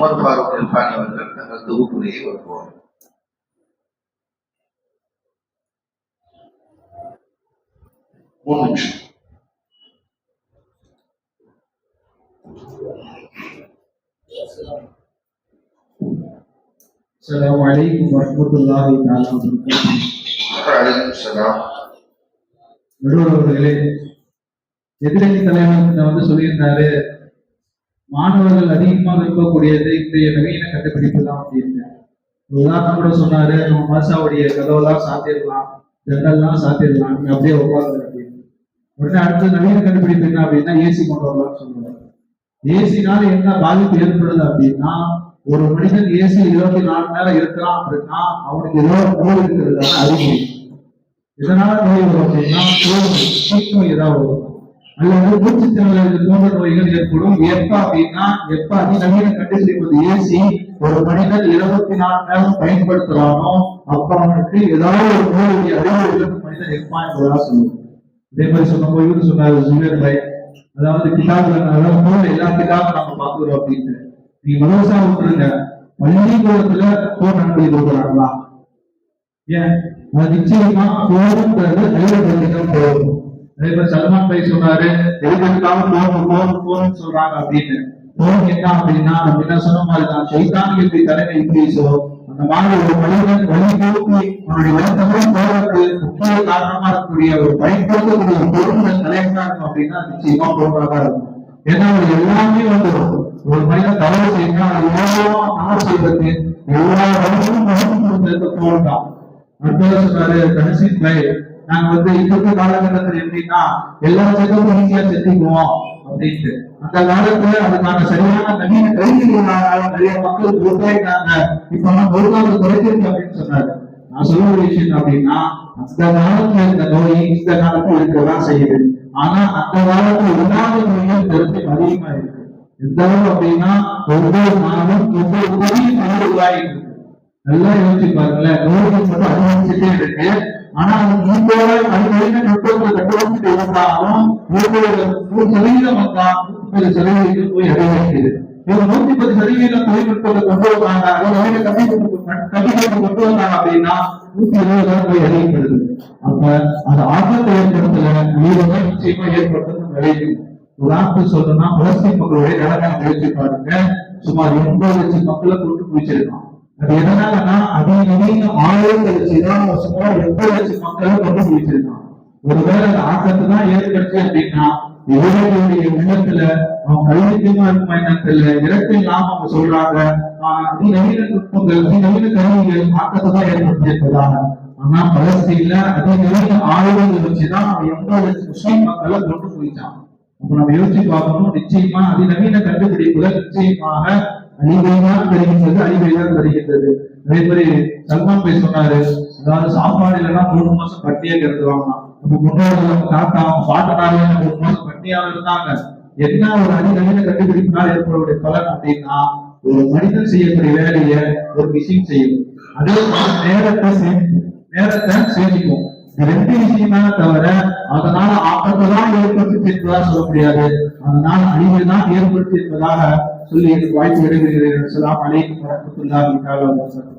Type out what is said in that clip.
Umar Farooq இல்பானி அவர்கள் தங்கள் தொகுப்புரையை வழங்குவார் மூணு நிமிஷம் السلام عليكم ورحمة الله تعالى وبركاته அலைக்கும் சலாம் நடுவர் அவர்களே எதிரணி தலைவர் வந்து சொல்லியிருந்தாரு மாணவர்கள் அதிகமாக விரும்பக்கூடியது இன்றைய நவீன கண்டுபிடிப்பு தான் அப்படின்னு உதாரணம் கூட சொன்னாரு நம்ம மாசாவுடைய கதவெல்லாம் சாத்திடலாம் ஜன்னல்லாம் சாத்திடலாம் நீங்க அப்படியே உட்காந்து அப்படின்னு. உடனே அடுத்து நவீன கண்டுபிடிப்பு என்ன அப்படின்னா ஏசி கொண்டு வரலாம்னு சொல்லுவாங்க ஏசினால என்ன பாதிப்பு ஏற்படுது அப்படின்னா ஒரு மனிதன் ஏசி இருபத்தி நாலு நேரம் இருக்கிறான் அப்படின்னா அவனுக்கு ஏதோ நோய் இருக்கிறதுக்கான அறிகுறி. இதனால நோய் வரும் அப்படின்னா தோல் சீக்கிரம் ஏதாவது வரும். அல்லது மூச்சு திணறல் போன்ற நோய்கள் ஏற்படும். எப்ப அப்படின்னா எப்ப அதிநவீன கண்டுபிடிப்பது ஏசி ஒரு மனிதன் இருபத்தி நாலு நேரம் பயன்படுத்துறானோ அப்ப அவனுக்கு ஏதாவது ஒரு நோயுடைய அறிகுறிகள் மனிதன் இருப்பான் என்பதா சொல்லுவோம் இதே மாதிரி சொன்ன இவரு சொன்னாரு ஜுவேர் பாய் அதாவது கிதாபுல அதாவது நூல் எல்லா கிதாபும் நம்ம பாக்குறோம் அப்படின்னு நீங்க மனோசா விட்டுருங்க பள்ளிக்கூடத்துல போர் அனுப்பி கொடுக்குறாங்களா? ஏன்? நிச்சயமா நிச்சயமா போகுன்றது பள்ளிகள் போகும் அதே மாதிரி சல்மான் பை சொன்னாரு எதுக்காக போன் போன் போன் சொல்றாங்க அப்படின்னு. போன் என்ன அப்படின்னா நம்ம என்ன சொன்ன மாதிரி தான் சைத்தானிக்கு தலைமை இங்கிலீஷோ அந்த மாதிரி ஒரு மனிதன் வழி போக்கி அவனுடைய வழித்தமிழ் போவதற்கு முக்கிய காரணமா இருக்கக்கூடிய ஒரு பயன்படுத்தக்கூடிய பொருள்கள் தலைவனா இருக்கும் அப்படின்னா நிச்சயமா போன்றதா இருக்கும். ஏன்னா அது எல்லாமே வந்துடும் ஒரு மனிதன் தவறு செய்யணும் அது எவ்வளவோ தவறு செய்வதற்கு எல்லா வழிகளும் போன் தான் அற்புதம் சொன்னாரு கடைசி பிளேயர் நாங்க வந்து இப்ப காலகட்டத்துல எப்படின்னா எல்லா செக்கப்பும் ஈஸியா செஞ்சுக்குவோம் அப்படின்ட்டு. அந்த காலத்துல அதுக்கான சரியான நவீன கருவிகளால நிறைய மக்கள் உருவாயிட்டாங்க இப்ப நான் ஒரு ஒருக்காவது குறைஞ்சிருக்கு அப்படின்னு சொன்னாரு. நான் சொல்ல ஒரு விஷயம் அப்படின்னா அந்த காலத்துல இந்த நோய் இந்த காலத்துல இருக்கதான் செய்யுது. ஆனா அந்த காலத்துல இல்லாத நோய்கள் பெருமை அதிகமா இருக்கு எந்த அளவு அப்படின்னா ஒவ்வொரு நாளும் ஒவ்வொரு நோயும் நோய் உருவாகிட்டு நல்லா யோசிச்சு பாருங்களேன். நோய்கள் மட்டும் அதிகரிச்சுட்டே இருக்கு. ஆனா அது இப்போட அதுக்கு நுட்பங்களை கண்டுபிடிச்சிட்டு இருந்தாலும் நூறு நூறு சதவீதம் வந்தா நூத்தி சதவீதம் போய் அதிகரிக்குது. இவங்க நூத்தி பத்து சதவீதம் தொழில்நுட்பத்தை கொண்டு வந்தாங்க. அதாவது நவீன கண்டுபிடிப்பு கொண்டு வந்தாங்க அப்படின்னா நூத்தி இருபது போய் அதிகப்படுது அப்ப அது ஆபத்தை ஏற்படுத்தல உயிரை நிச்சயமா ஏற்படுத்தணும் விளையும் உதாரணத்துக்கு சொல்லணும்னா பலஸ்தீன் மக்களுடைய நிலைமை முயற்சி பாருங்க. சுமார் எண்பது லட்சம் மக்களை கொண்டு குவிச்சிருக்கான் அது எதனாலன்னா அதிநவீன ஆயுதங்களை வச்சுதான் சுமார் எண்பது லட்சம் மக்களை கொண்டு முடிச்சிருக்கான் ஒருவேளை அந்த ஆக்கத்தை தான் ஏற்படுச்சு அப்படின்னா இவர்களுடைய உள்ளத்துல அவன் கல்விக்குமா இருக்குமா என்னன்னு தெரியல இறக்கை இல்லாம அவங்க சொல்றாங்க. ஆஹ் அதிநவீன நுட்பங்கள் அதிநவீன கருவிகள் ஆக்கத்தை தான் ஏற்படுத்தியிருக்கிறாங்க ஆனா பலஸ்தீன்ல அதிநவீன ஆயுதங்கள் வச்சுதான் அவன் எண்பது லட்சம் முஸ்லீம் மக்களை கொண்டு குவிச்சான் அப்ப நம்ம யோசிச்சு பார்க்கணும் நிச்சயமா அதிநவீன கண்டுபிடிப்புகள் நிச்சயமாக அழிவை தான் தருகின்றது அழிவை தருகின்றது. அதே மாதிரி சல்மான் போய் சொன்னாரு அதாவது சாப்பாடு இல்லைன்னா மூணு மாசம் பட்டியே கிடந்துவாங்க நம்ம முன்னோர்கள் தாத்தா பாட்டனாலே மூணு மாசம் பட்டியாக இருந்தாங்க. என்ன ஒரு அதிநவீன கண்டுபிடிப்பினால் ஏற்படக்கூடிய பலன் அப்படின்னா ஒரு மனிதன் செய்யக்கூடிய வேலையை ஒரு மிஷின் செய்யும். அதே மாதிரி நேரத்தை சேமிக்கும் நேரத்தை சேமிக்கும். ரெண்டு விஷயம் தான் தவிர அதனால ஆபத்தை தான் ஏற்படுத்தி என்பதா சொல்ல முடியாது. அதனால அழிவை தான் ஏற்படுத்தி என்பதாக ಸುಳ್ಳು ಇದು ವಾಯ್ಸ್ ಹೇಳಿದ್ರೆ ಸದಾ ಅನೇಕ ಮರಕ್ಕೂ ತುಂಬ ವಿಚಾರವಾದ ಸರ್